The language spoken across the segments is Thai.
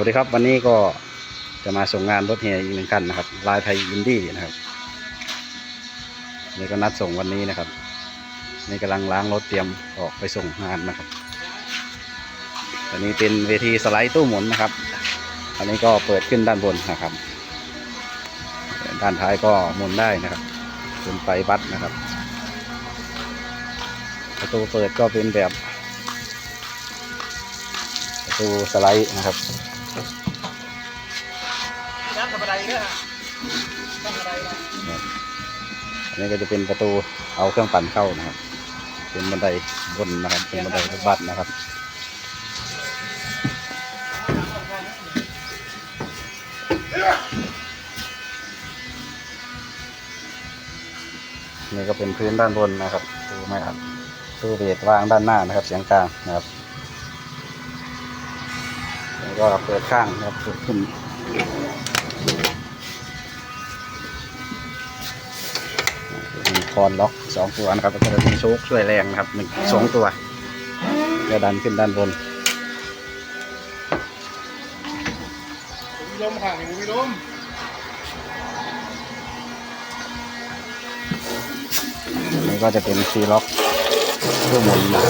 วัสดีครับวันนี้ก็จะมาส่งงานรถเฮียอีกหนึ่งคันนะครับลายไทยอินดี้นะครับนี่ก็นัดส่งวันนี้นะครับ นี่กำลังล้างรถเตรียมออกไปส่งงานนะครับตอนนี้เป็นเวทีสไลด์ตู้หมุนนะครับ อันนี้ก็เปิดขึ้นด้านบนนะครับ ด้านท้ายก็หมุนได้นะครับเป็นไฟบัสนะครับ ประตูเปิดก็เป็นแบบประตูสไลด์นะครับ อะไรเนี่ยฮะน้ำอะไรนะอันนี้ก็จะเป็นประตูเอาเครื่องปั่นเข้านะครับ เป็นบันไดบนนะครับ เป็นบันไดรถบัสนะครับนี่ก็เป็นพื้นด้านบนนะครับตู้ไม่อัดตู้เบสวางด้านหน้านะครับ เสียงกลางนะครับแล้วก็เปิดข้างนะครับเปิดขึ้น มีคอนล็อกสองตัวนะครับแล้วก็จะมีโชคช่วยแรงนะครับหนึ่งสองตัวจะดันขึ้นด้านบนมีลมค่ะมีลมนี่ก็จะเป็นซีล็อกตู้หมุนนะ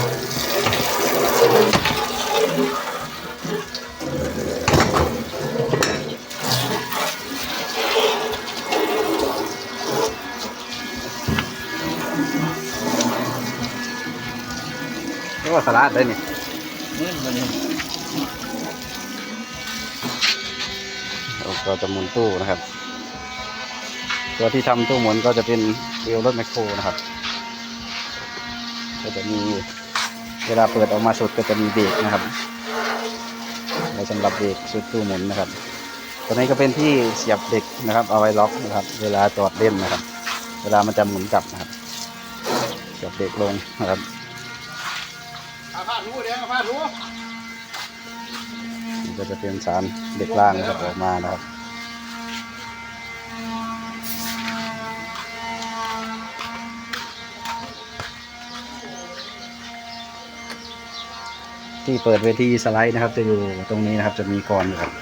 ว่าสลัดได้นี่นี่มันนี่เราก็จะหมุนตู้นะครับ ตัวที่ทำตู้หมุนก็จะเป็นเวลรถแมคโครนะครับ ก็จะมีเวลาเปิดออกมาสุดก็จะมีเบรกนะครับไว้สำหรับเบรกสุดตู้หมุนนะครับ ตัวนี้ก็เป็นที่เสียบเด็กนะครับ เอาไว้ล็อกนะครับ เวลาจอดเล่นนะครับ เวลามันจะหมุนกลับนะครับเสียบเด็กลงนะครับ อาพารู้เดี๋ยวอารู้นี่ก็จะเป็นสารเด็กล่างนะครับออกมานะครับที่เปิดเวทีสไลด์นะครับ จะอยู่ตรงนี้นะครับจะมีกรอนอยู่ครับ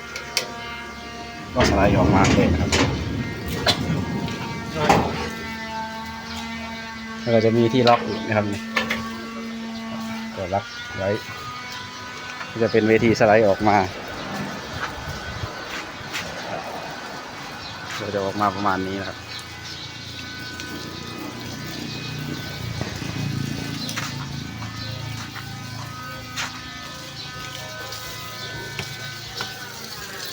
ก็สไลด์ออกมาเลยนะครับแล้วก็จะมีที่ล็อกอีกนะครับนี่ก็ ล็อกไว้ก็จะเป็นเวทีสไลด์ออกมาก็จะออกมาประมาณนี้นะครับ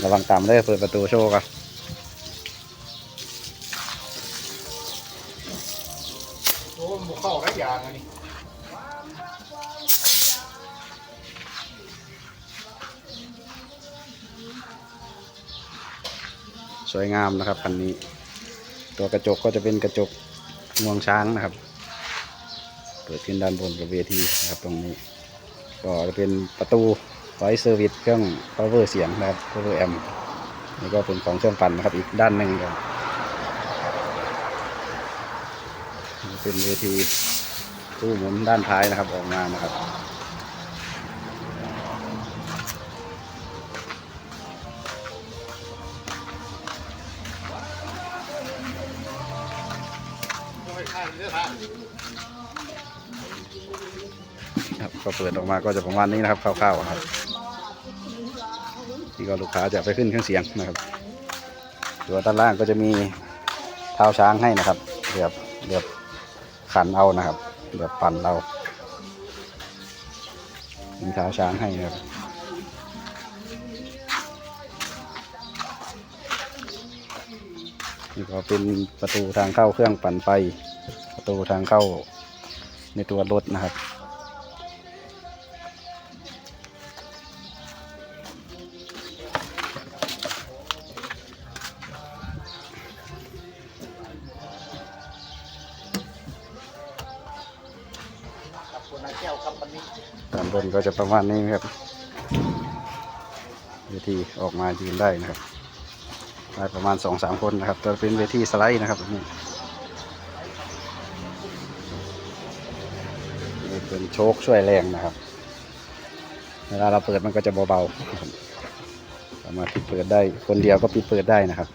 ระวังตามเลยเปิดประตูโชว์กันโอ้โหเข้าไรอย่างอันนี้ สวยงามนะครับคันนี้ ตัวกระจกก็จะเป็นกระจกงวงช้างนะครับ เปิดขึ้นด้านบนกับเวทีนะครับตรงนี้ ก็จะเป็นประตูไฟเซอร์วิสเครื่อง power เสียงนะครับ power amp นี่ก็เป็นของเครื่องปั่นนะครับอีกด้านหนึ่งครับเป็นเวทีตู้หมุนด้านท้ายนะครับออกมานะครับ ครับก็เปิดออกมาก็จะประมาณนี้นะครับคร่าวๆครับนี่ก็ลูกค้าจะไปขึ้นเครื่องเสียงนะครับตัวด้านล่างก็จะมีเท้าช้างให้นะครับเดือบเดือบขันเอานะครับเดือบปั่นเรา มีเท้าช้างให้นะครับนี่ก็เป็นประตูทางเข้าเครื่องปั่นไฟ ประตูทางเข้าในตัวรถนะครับกายแก้วครับนนี้ด้านก็จะประมาณนี้ครับเวทีออกมายืนได้นะครับได้ประมาณสองสามคนนะครับจะเป็นเวทีสไลด์นะครับนี้ เป็นโชคช่วยแรงนะครับ เวลาเราเปิดมันก็จะเบาๆสามารถปิดเปิดได้คนเดียวก็ปิดเปิดได้นะครับ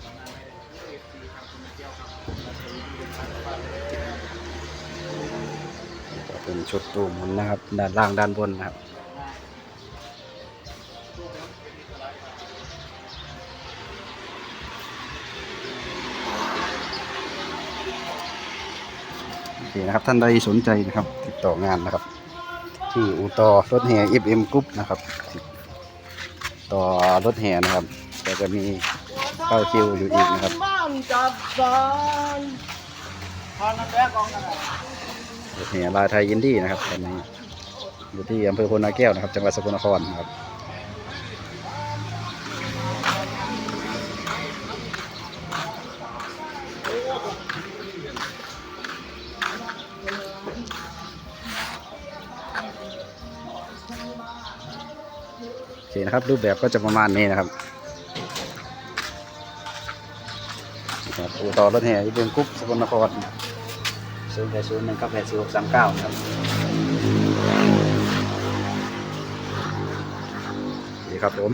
เป็นชุดตู้หมุนนะครับ ด้านล่างด้านบนนะครับ นะครับท่านใดสนใจนะครับติดต่องานนะครับ ที่อูตอรถแห่ FM Group นะครับติดต่อรถแห่นะครับก็จะมีเข้าคิวอยู่อีกนะครับรถแห่ลายไทยยินดีนะครับตอนนี้อยู่ที่อำเภอโพนาแก้วนะครับ จังหวัดสกลนครนะครับ นะครับ รูปแบบก็จะประมาณนี้นะครับครับอูต่อรถแห่ที่เบืองกุ๊บสกลนครศูนย์แปดศูนย์หนึ่งเก้าแปดสี่หกสามเก้าครับดีครับผม